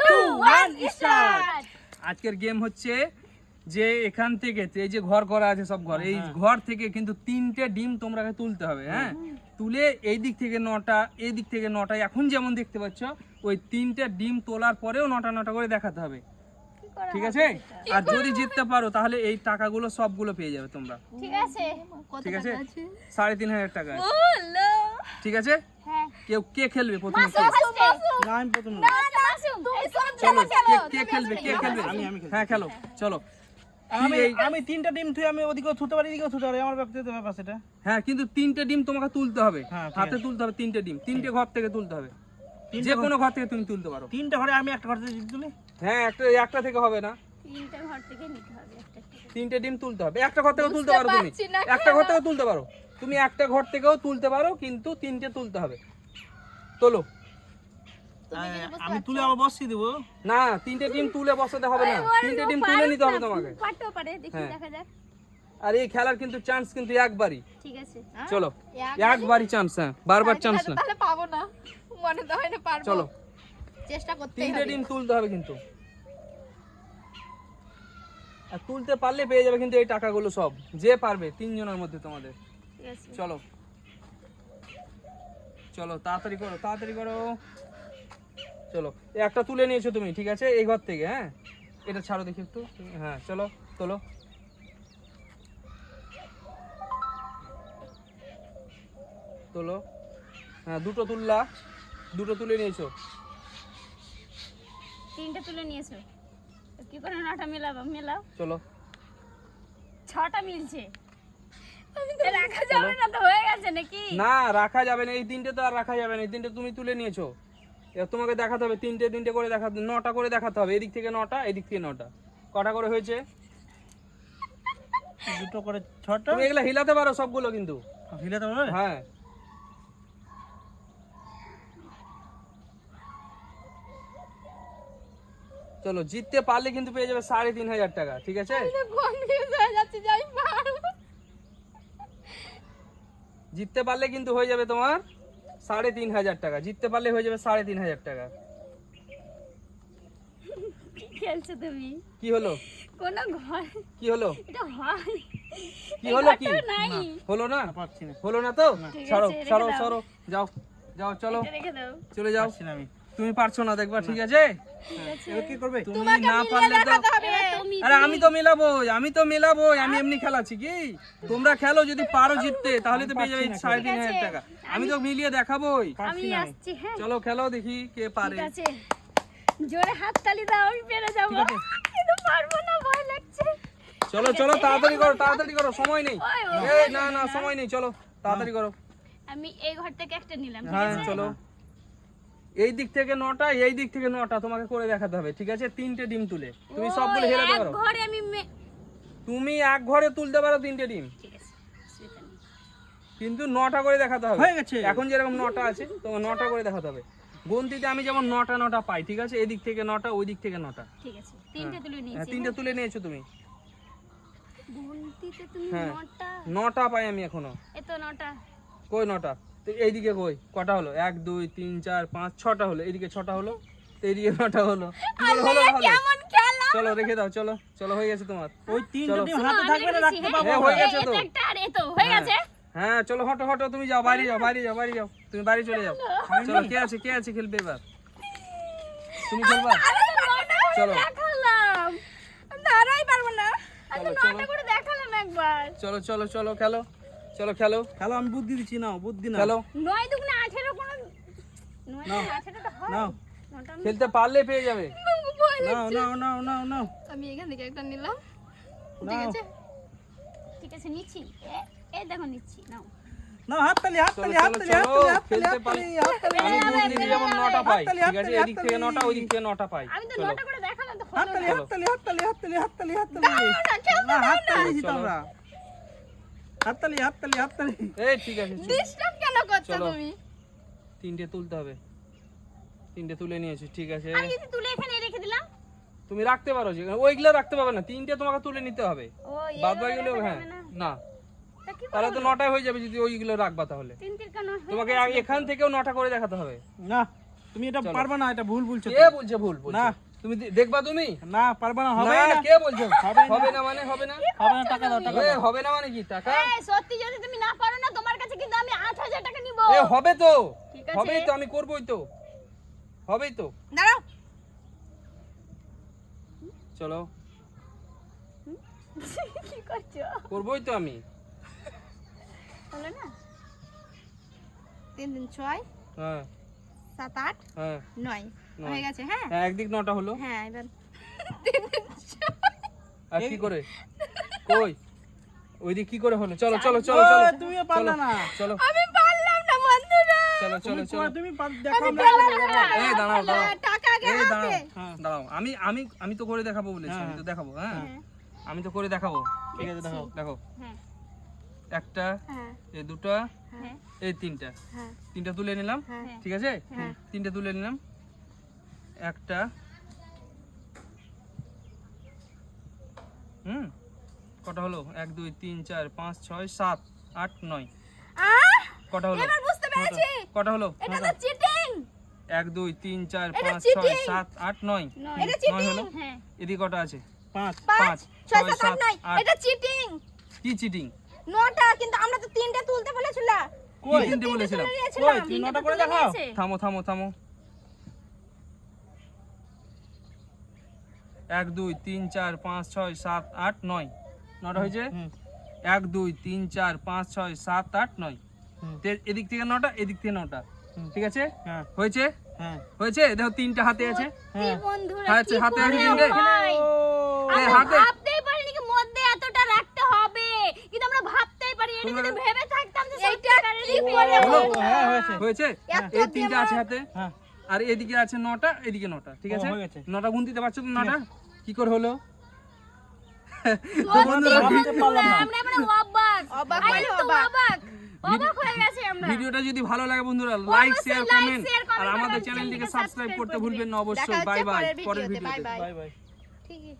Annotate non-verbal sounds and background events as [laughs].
Two one start আজকের game হচ্ছে যে এখান থেকে এই যে ঘর করা আছে সব ঘর। এই হ্যাঁ। ঘর থেকে কিন্তু তিনটে ডিম তোমরাকে তুলতে হবে হ্যাঁ? তুলে এই দিক থেকে নটা এই দিক থেকে নটা এখন যেমন দেখতে পাচ্ছ ওই তিনটে ডিম তোলার পরেও নটা নটা করে দেখাতে হবে। ঠিক আছে? আর যদি জিততে পারো তাহলে এই টাকাগুলো সবগুলো পেয়ে যাবে তোমরা। ঠিক আছে। ঠিক আছে? সাড়ে তিন হাজার টাকা ঠিক আছে? হ্যাঁ। কেউ কে খেলবে প্রথমে? আমি প্রথম চলো খেলো কে কে খেলবে কে খেলবে? আমি- আমি হ্যাঁ খেলো চলো। আমি আমি তিনটা ডিম থুই আমি পারি পারি আমার ব্যক্তিগত ব্যাপার সেটা। হ্যাঁ কিন্তু তিনটে ডিম তোমাকে তুলতে হবে। হ্যাঁ, হাতে তুলতে হবে তিনটে ডিম। তিনটে ঘর থেকে তুলতে হবে। যে কোনো ঘর থেকে তুমি তুলতে পারো। তিনটা ঘরে আমি একটা ঘর থেকে তুলি? হ্যাঁ একটা একটা থেকে হবে না। তিনটা ঘর থেকে নিতে হবে একটা একটা। তিনটে ডিম তুলতে হবে। একটা ঘর থেকে তুলতে পারো তুমি। একটা ঘর থেকে তুলতে পারো। তুমি একটা ঘর থেকেও তুলতে পারো কিন্তু তিনটে তুলতে হবে। তোলো। আমি তুলে আবার বসিয়ে দেবো। না তিনটে ডিম তুলে বসাতে হবে না। তিনটে ডিম তুলে নিতে হবে তোমাকে। পারতেও পারে দেখি হ্যাঁ। দেখা যাক। আর এই খেলার কিন্তু চান্স কিন্তু একবারই। ঠিক আছে চলো একবারই? চান্স হ্যাঁ বারবার চান্স না। তাহলে পাবো না। মনে তো হয় না পারব। চলো। চেষ্টা করতে তিনটে হবে। ডিম তুলতে হবে কিন্তু। আর তুলতে পারলে পেয়ে যাবে কিন্তু এই টাকাগুলো সব। যে পারবে তিনজনের মধ্যে তোমাদের। চলো। চলো তাড়াতাড়ি করো তাড়াতাড়ি করো। চলো একটা তুলে নিয়েছো তুমি ঠিক আছে? এই ঘর থেকে হ্যাঁ? এটা ছাড়ো দেখি একটু। হ্যাঁ চলো তোলো। তোলো। হ্যাঁ দুটো তুললা দুটো তুলে নিয়েছো। তিনটে তুলে নিয়েছো। কি করে নটা মেলাবো? মেলাও। চলো। ছটা মিলছে। রাখা যাবে না তো হয়ে গেছে নাকি? না রাখা যাবে না এই তিনটে তো আর রাখা যাবে না এই তিনটে তুমি তুলে নিয়েছো। তোমাকে দেখাতে হবে তিনটে তিনটে করে দেখাতে নটা করে দেখাতে হবে এদিক থেকে নটা এদিক থেকে নটা। কটা করে হয়েছে? দুটো করে ছটা? তুমি এগুলো হিলাতে পারো সবগুলো কিন্তু। হিলাতে পারবে? হ্যাঁ। চলো জিততে পারলে কিন্তু পেয়ে যাবে সাড়ে তিন হাজার টাকা ঠিক আছে? জিততে পারলে কিন্তু হয়ে যাবে তোমার সাড়ে তিন হাজার টাকা। জিততে পারলে হয়ে যাবে সাড়ে তিন হাজার টাকা। কি খেলছো তুমি? কি হলো? কোন ঘর। কি হলো? এটা হয় কি হলো কি? হলো না? হলো না তো? ছাড়ো ছাড়ো সরো যাও যাও চলো। চলে যাও। না আমি। তুমি পারছ না দেখবা ঠিক আছে? এবার কি করবে? তুমি না পারলে তো আরে আমি তো মেলাবো আমি তো মেলাবো আমি এমনি খেলাচ্ছি কি? তোমরা খেলো যদি পারো জিততে তাহলে তো পেয়ে যাবে সাড়ে তিন হাজার টাকা। আমি তো মিলিয়ে দেখাবোই। আমি আসছি হ্যাঁ। চলো খেলো দেখি কে পারে। জোরে হাত তালি দাও আমি পেরে যাব। কিন্তু পারব না ভয় লাগছে। চলো চলো তাড়াতাড়ি করো তাড়াতাড়ি করো সময় নেই। এই না না সময় নেই চলো তাড়াতাড়ি করো। আমি এই ঘর থেকে একটা নিলাম হ্যাঁ চলো। এই দিক থেকে নটা এই দিক থেকে নটা তোমাকে করে দেখাতে হবে ঠিক আছে? তিনটে ডিম তুলে। তুমি সবগুলো হেরাতে পারো ঘরে আমি তুমি এক ঘরে তুলতে পারো তিনটে ডিম। কিন্তু নটা করে দেখাতে হবে। হয়ে গেছে। এখন যেরকম নটা আছে তোমার নটা করে দেখাতে হবে। গন্তিতে আমি যেমন নটা নটা পাই ঠিক আছে? এদিক থেকে নটা ওই দিক থেকে নটা। ঠিক আছে তিনটে তুলে হ্যাঁ, নিয়েছি তিনটে তুলে নিয়েছো তুমি। গুনতিতে তুমি হ্যাঁ। নটা? নটা পাই আমি এখনও। এ তো নটা? কই নটা? তো এইদিকে কই? কটা হলো? এক দুই তিন চার পাঁচ ছটা হলো। এইদিকে ছটা হলো তো এইদিকে নটা হলো। হলো খেলা? চলো রেখে দাও চলো চলো হয়ে গেছে তোমার। ওই তিনটা চলো। হাতে থাকবে না রাখতে পাবো হ্যাঁ, হয়ে গেছে তো। এটা একটা আর তো হয়ে গেছে। হ্যাঁ চলো হটো হটো তুমি যাও বাইরে যাও বাইরে যাও বাইরে যাও। তুমি বাড়ি চলে যাও। চলো। কে আছে কে আছে খেলবে এবার? তুমি খেলবা? চলো। দাঁড়াই পারব না। আমি চলো, নটা করে দেখালাম একবার। চলো চলো চলো খেলো। চলো খেলো। খেলো আমি বুদ্ধি দিচ্ছি নাও বুদ্ধি না খেলো। নয় দুগুণে আঠেরো কোনো নয় দুগুণে আঠেরো তো হয়। নাও। খেলতে পারলে পেয়ে যাবে। নাও নাও নাও নাও নাও। আমি এখান থেকে একটা নিলাম। ঠিক আছে? ঠিক আছে নিচ্ছি। এ- এই দেখো নিচ্ছি। নাও। নাও হাত তালি হাত তালি চলো, হাত চলো, তালি হাত চলো, তালি হাত তালি খেলতে হাত তালি হাত তালি। আমি বুঝলি যেমন নটা পাই। হাততালি, ঠিক আছে হাততালি, এদিক থেকে নটা ওই দিক থেকে নটা পাই। আমি তো চলো। নটা করে দেখালাম তো হাত হলো তালি না। হাত তালি হাত তালি হাত তালি হাত তালি হাত তালি। না, খেলতে না হাত দাও না। তালি দিছি তো চলো। আমরা হাত তালি হাত তালি হাত তালি এই ঠিক আছে। ডিস্টার্ব কেন করছ তুমি তিনটে তুলতে হবে তিনটে তুলে নিয়েছি ঠিক আছে আমি যদি তুলে এখানে রেখে দিলাম তুমি রাখতে পারো যে ওইগুলো রাখতে পারবে না তিনটে তোমাকে তুলে নিতে হবে ও বাদ বাকিগুলো হ্যাঁ না। তাহলে তো নটায় হয়ে যাবে যদি ওইগুলো রাখবা তাহলে তোমাকে? এখান থেকেও নটা করে দেখাতে হবে না তুমি এটা। পারবে না এটা ভুল বলছো কে। বলছে ভুল না। তুমি দেখবা তুমি? না পারবে না হবে না, কে বলছো? হবে না। হবে না মানে হবে না? হবে না টাকা দাও টাকা এ, হবে না মানে কি টাকা? এই, সত্যি যদি তুমি না পারো না তোমার কাছে কিন্তু আমি আট হাজার টাকা নিব। এ হবে তো। ঠিক আছে। হবেই তো আমি করবোই তো। হবেই তো। দাঁড়াও। চলো। [laughs] কি করছ? করবোই তো আমি। হলো না? তিন দিন ছয়। হ্যাঁ। সাত আট হ্যাঁ। নয়। হয়ে গেছে হ্যাঁ? হ্যাঁ একদিক নটা হলো। হ্যাঁ এবার [laughs] আর কি করে? কই? ওই দিক কি করে হলো? চলো চলো চলো চলো। তুমিও পারলে না। চলো। আমি পারলাম না বন্ধুরা। চলো চলো চলো। তুমি দেখো আমরা এই দাঁড়াও দাঁড়াও। টাকা এই দাঁড়াও। হাতে হ্যাঁ। দাঁড়াও আমি আমি আমি তো করে দেখাবো বলেছি আমি তো দেখাবো হ্যাঁ? আমি তো করে দেখাবো। ঠিক আছে দেখো দেখো হ্যাঁ। একটা হ্যাঁ। এই দুটা হ্যাঁ। এই তিনটা। হ্যাঁ। তিনটা তুলে নিলাম। হ্যাঁ। ঠিক আছে? হ্যাঁ। তিনটা তুলে নিলাম। একটা। হুম? কটা হলো? এক দুই তিন চার পাঁচ ছয় সাত আট নয়। কটা হলো? কটা হলো? এক দুই তিন চার পাঁচ ছয় সাত আট নয়। নয়। হলো? এদিকে কটা আছে? পাঁচ। পাঁচ ছয় সাত আট এটা চিটিং কি চিটিং নটা কিন্তু আমরা তো তিনটা তুলতে কই? কিনতে বলেছিলাম। কই তুমি নটা করে দেখাও? থামো থামো থামো। এক দুই তিন চার পাঁচ ছয় সাত আট নয়। নটা হয়েছে? এক দুই তিন চার পাঁচ ছয় সাত আট নয়। এদিক থেকে নটা এদিক থেকে নটা। ঠিক আছে? হ্যাঁ। হয়েছে? হ্যাঁ। হয়েছে? দেখো তিনটা হাতে আছে। হ্যাঁ। হাতে- কি হাতে আছে তিনটে? হয়? হাতে- ভাবতেই পারিনি কি মধ্যে এতটা রাখতে হবে। কিন্তু আমরা ভাবতেই পারি এটা যদি ভেবে হয়েছে। হয়েছে? এই তিনটা আছে হাতে। হ্যাঁ। আর এদিকে আছে নটা এদিকে নটা ঠিক আছে? নটা গুণ দিতে পারছ তো নটা? কি করে হলো? সত্যি বন্ধুরা, ভাবতে পারলাম না। আমরা এবারে অবাক। অবাক আমি তো অবাক। অবাক অবাক গেছি আমরা। ভিডিওটা যদি ভালো লাগে বন্ধুরা লাইক শেয়ার কমেন্ট আর আমাদের চ্যানেলটিকে সাবস্ক্রাইব করতে ভুলবেন না অবশ্যই। বাই বাই পরের ভিডিওতে। বাই বাই ঠিকই।